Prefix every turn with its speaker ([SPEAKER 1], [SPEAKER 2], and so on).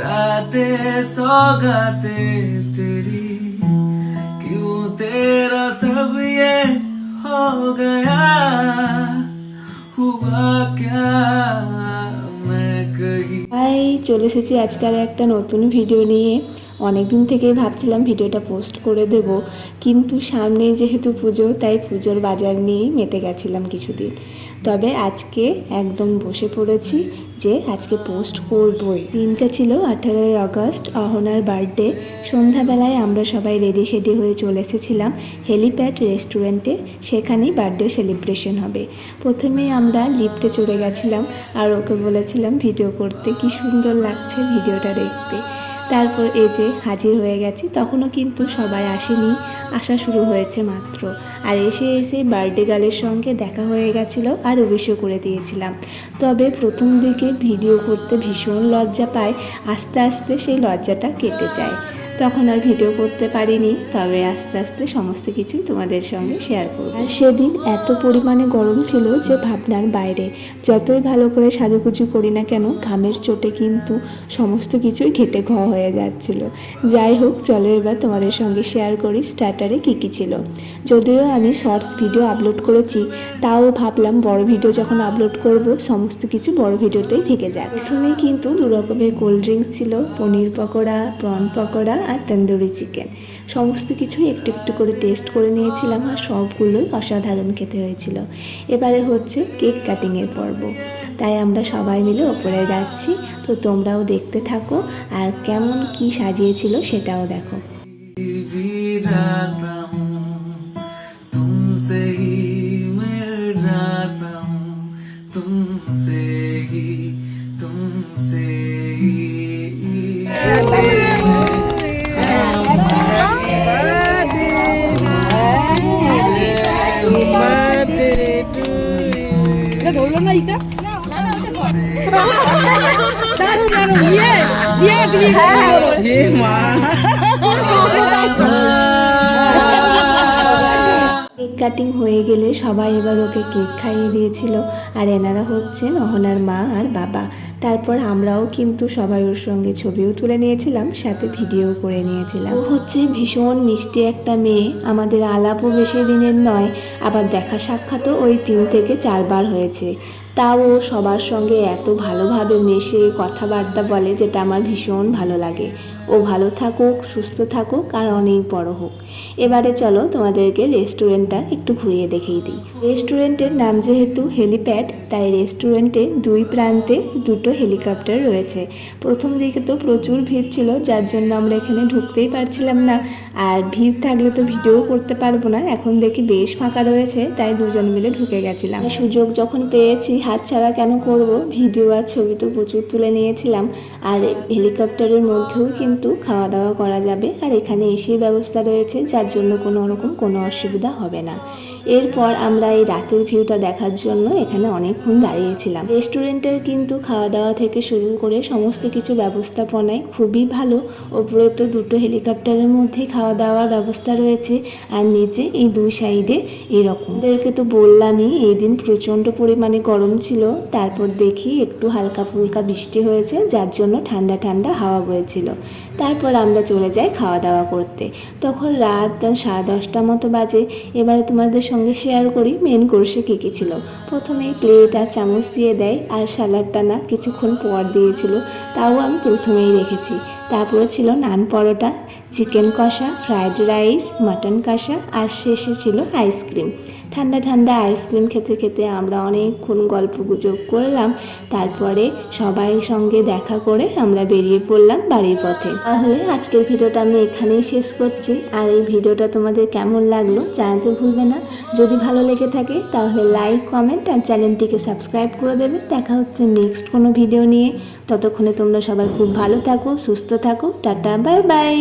[SPEAKER 1] रातें सौगातें तेरी क्यों तेरा सब ये हो गया हुआ क्या मैं कहीं
[SPEAKER 2] হাই চলে এসেছি আজকাল একটা নতুন ভিডিও নিয়ে অনেক দিন থেকেই ভাবছিলাম ভিডিওটা পোস্ট করে দেব, কিন্তু সামনে যেহেতু পুজো, তাই পুজোর বাজার নিয়েই মেতে গেছিলাম কিছুদিন। তবে আজকে একদম বসে পড়েছি যে আজকে পোস্ট করবই। দিনটা ছিল আঠারোই আগস্ট, অহনার বার্থডে সন্ধ্যাবেলায় আমরা সবাই রেডি সেডি হয়ে চলে এসেছিলাম হেলিপ্যাড রেস্টুরেন্টে সেখানেই বার্থডে সেলিব্রেশন হবে। প্রথমেই আমরা লিফটে চলে গেছিলাম আর ওকে বলেছিলাম, ভিডিও করতে কি সুন্দর লাগছে ভিডিওটা দেখতে। তারপর এই যে হাজির হয়ে গেছি, তখনও কিন্তু সবাই আসেনি। আসা শুরু হয়েছে মাত্র। আর এসে এসে বার্থডে গার্লের সঙ্গে দেখা হয়ে গেছিল আর অভিষেক করে দিয়েছিলাম। তবে প্রথম দিকে ভিডিও করতে ভীষণ লজ্জা পায়। আস্তে আস্তে সেই লজ্জাটা কেটে যায়। তখন আর ভিডিও করতে পারিনি, তবে আস্তে আস্তে সমস্ত কিছুই তোমাদের সঙ্গে শেয়ার করব। আর সেদিন এত পরিমাণে গরম ছিল যে ভাবনার বাইরে। যতই ভালো করে সাজুগুজু করি না কেন, ঘামের চোটে কিন্তু সমস্ত কিছুই ঘেটে ঘ হয়ে যাচ্ছিল। যাই হোক, চলো এবার তোমাদের সঙ্গে শেয়ার করি স্টার্টারে কী কী ছিল। যদিও আমি শর্টস ভিডিও আপলোড করেছি, তাও ভাবলাম বড় ভিডিও যখন আপলোড করব, সমস্ত কিছু বড় ভিডিওতেই থেকে যায় প্রথমে কিন্তু দু রকমের কোল্ড ড্রিঙ্কস ছিল, পনির পকোড়া প্রন পকোড়া আর তন্দুরি চিকেন সমস্ত কিছু একটু একটু করে টেস্ট করে নিয়েছিলাম আর সবগুলোই অসাধারণ খেতে হয়েছিল এবারে হচ্ছে কেক কাটিংয়ের পর্ব তাই আমরা সবাই মিলে ওপরে যাচ্ছি তো তোমরাও দেখতে থাকো আর কেমন কি সাজিয়েছিল সেটাও দেখো
[SPEAKER 1] भी जाता हूँ तुमसे ही मिल जाता हूँ तुमसे ही तुमसे ही
[SPEAKER 2] কেক কাটিং হয়ে গেলে সবাই এবার ওকে কেক খাইয়ে দিয়েছিল। আর এনারা হচ্ছেন অহনার মা আর বাবা। তারপর আমরাও কিন্তু সবাই ওর সঙ্গে ছবিও তুলে নিয়েছিলাম, সাথে ভিডিও করে নিয়েছিলাম। ও হচ্ছে ভীষণ মিষ্টি একটা মেয়ে, আমাদের আলাপও বেশি দিনের নয়, আবার দেখা সাক্ষাৎও ওই তিন থেকে চারবার হয়েছে। তাও সবার সঙ্গে এত ভালোভাবে মেশে কথাবার্তা বলে যেটা আমার ভীষণ ভালো লাগে। ও ভালো থাকুক, সুস্থ থাকুক আর অনেক বড় হোক। এবারে চলো তোমাদেরকে রেস্টুরেন্টটা একটু ঘুরিয়ে দেখিয়ে দিই। রেস্টুরেন্টের নাম যেহেতু হেলিপ্যাড, তাই রেস্টুরেন্টে দুই প্রান্তে দুটো হেলিকপ্টার রয়েছে। প্রথম দিকে তো প্রচুর ভিড় ছিল, যার জন্য আমরা এখানে ঢুকতেই পারছিলাম না। আর ভিড় থাকলে তো ভিডিও করতে পারব না, এখন দেখি বেশ ফাঁকা রয়েছে, তাই দুজন মিলে ঢুকে গেছিলাম। সুযোগ যখন পেয়েছি হাতছাড়া কেন করব? ভিডিও আর ছবি তো প্রচুর তুলে নিয়েছিলাম। আর হেলিকপ্টারের মধ্যেও কিন্তু খাওয়া দাওয়া করা যাবে। আর এখানে এসির ব্যবস্থা রয়েছে, যার জন্য কোনো রকম কোনো অসুবিধা হবে না। এরপর আমরা এই রাতের ভিউটা দেখার জন্য এখানে অনেকক্ষণ দাঁড়িয়েছিলাম। রেস্টুরেন্টের কিন্তু খাওয়া দাওয়া থেকে শুরু করে সমস্ত কিছু ব্যবস্থাপনায় খুবই ভালো। ওপরে তো দুটো হেলিকপ্টারের মধ্যে খাওয়া দাওয়ার ব্যবস্থা রয়েছে আর নিচে এই দুই সাইডে এরকম। ওদেরকে তো বললামই এই দিন প্রচণ্ড পরিমাণে গরম ছিল। তারপর দেখি একটু হালকা ফুলকা বৃষ্টি হয়েছে, যার জন্য ঠান্ডা ঠান্ডা হাওয়া বয়েছিল তারপর আমরা চলে যাই খাওয়া দাওয়া করতে। তখন রাত সাড়ে দশটা মতো বাজে। এবারে তোমাদের সঙ্গে শেয়ার করি মেন কোর্সে কী কী ছিল। প্রথমেই প্লেট আর চামচ দিয়ে দেয় আর স্যালাডটা না কিছুক্ষণ পর দিয়েছিল, তাও আমি প্রথমেই রেখেছি। তারপরে ছিল নান পরোটা চিকেন কষা ফ্রায়েড রাইস মাটন কষা আর শেষে ছিল আইসক্রিম ঠান্ডা ঠান্ডা আইসক্রিম খেতে খেতে আমরা অনেকক্ষণ গল্প গুজব করলাম। তারপরে সবাই সঙ্গে দেখা করে আমরা বেরিয়ে পড়লাম বাড়ির পথে। তাহলে আজকের ভিডিওটা আমি এখানেই শেষ করছি। আর এই ভিডিওটা তোমাদের কেমন লাগল জানাতে ভুলবে না। যদি ভালো লেগে থাকে তাহলে লাইক কমেন্ট আর চ্যানেলটিকে সাবস্ক্রাইব করে দেবে। দেখা হচ্ছে নেক্সট কোনো ভিডিও নিয়ে। ততক্ষণে তোমরা সবাই খুব ভালো থাকো, সুস্থ থাকো। Tata bye bye